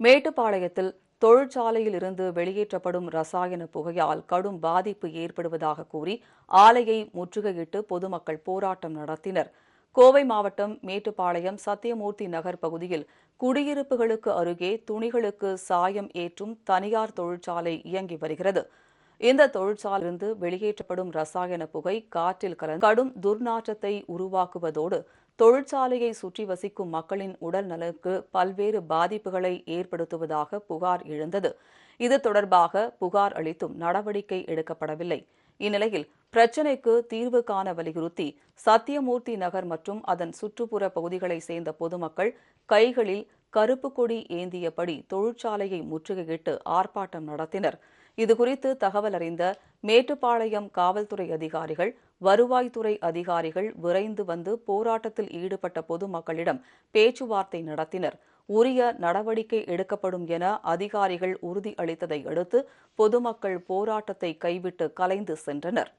மேட்டுப்பாளையத்தில் தொழிற்சாலையில் இருந்து வெளியேற்றப்படும் ரசாயன புகையால் கடும் பாதிப்பு ஏற்படுவதாக கூறி ஆலையை முற்றுகையிட்டு பொதுமக்கள் போராட்டம் நடத்தினர். கோவை மாவட்டம் மேட்டுப்பாளையம் சத்தியமூர்த்தி நகர் பகுதியில் குடியிருப்புகளுக்கு அருகே துணிகளுக்கு சாயம் ஏற்றும் தனியார் தொழிற்சாலை இயங்கி வருகிறது. இந்த தொழிற்சாலையிலிருந்து வெளியேற்றப்படும் ரசாயன புகை காற்றில் கலந்து கடும் துர்நாற்றத்தை உருவாக்குவதோடு தொழிற்சாலையை சுற்றி வசிக்கும் மக்களின் உடல் நலனுக்கு பல்வேறு பாதிப்புகளை ஏற்படுத்துவதாக புகார் எழுந்தது. இது தொடர்பாக புகார் அளித்தும் நடவடிக்கை எடுக்கப்படவில்லை. இந்நிலையில் பிரச்சினைக்கு தீர்வு காண வலியுறுத்தி சத்தியமூர்த்தி நகர் மற்றும் அதன் சுற்றுப்புற பகுதிகளை சேர்ந்த பொதுமக்கள் கைகளில் கருப்பு கொடி ஏந்தியபடி தொழிற்சாலையை முற்றுகையிட்டு ஆர்ப்பாட்டம் நடத்தினர். இதுகுறித்து தகவல் அறிந்த மேட்டுப்பாளையம் காவல்துறை அதிகாரிகள் வருவாய்த்துறை அதிகாரிகள் விரைந்து வந்து போராட்டத்தில் ஈடுபட்ட பொதுமக்களிடம் பேச்சுவார்த்தை நடத்தினர். உரிய நடவடிக்கை எடுக்கப்படும் என அதிகாரிகள் உறுதி அளித்ததை அடுத்து பொதுமக்கள் போராட்டத்தை கைவிட்டு கலைந்து சென்றனர்.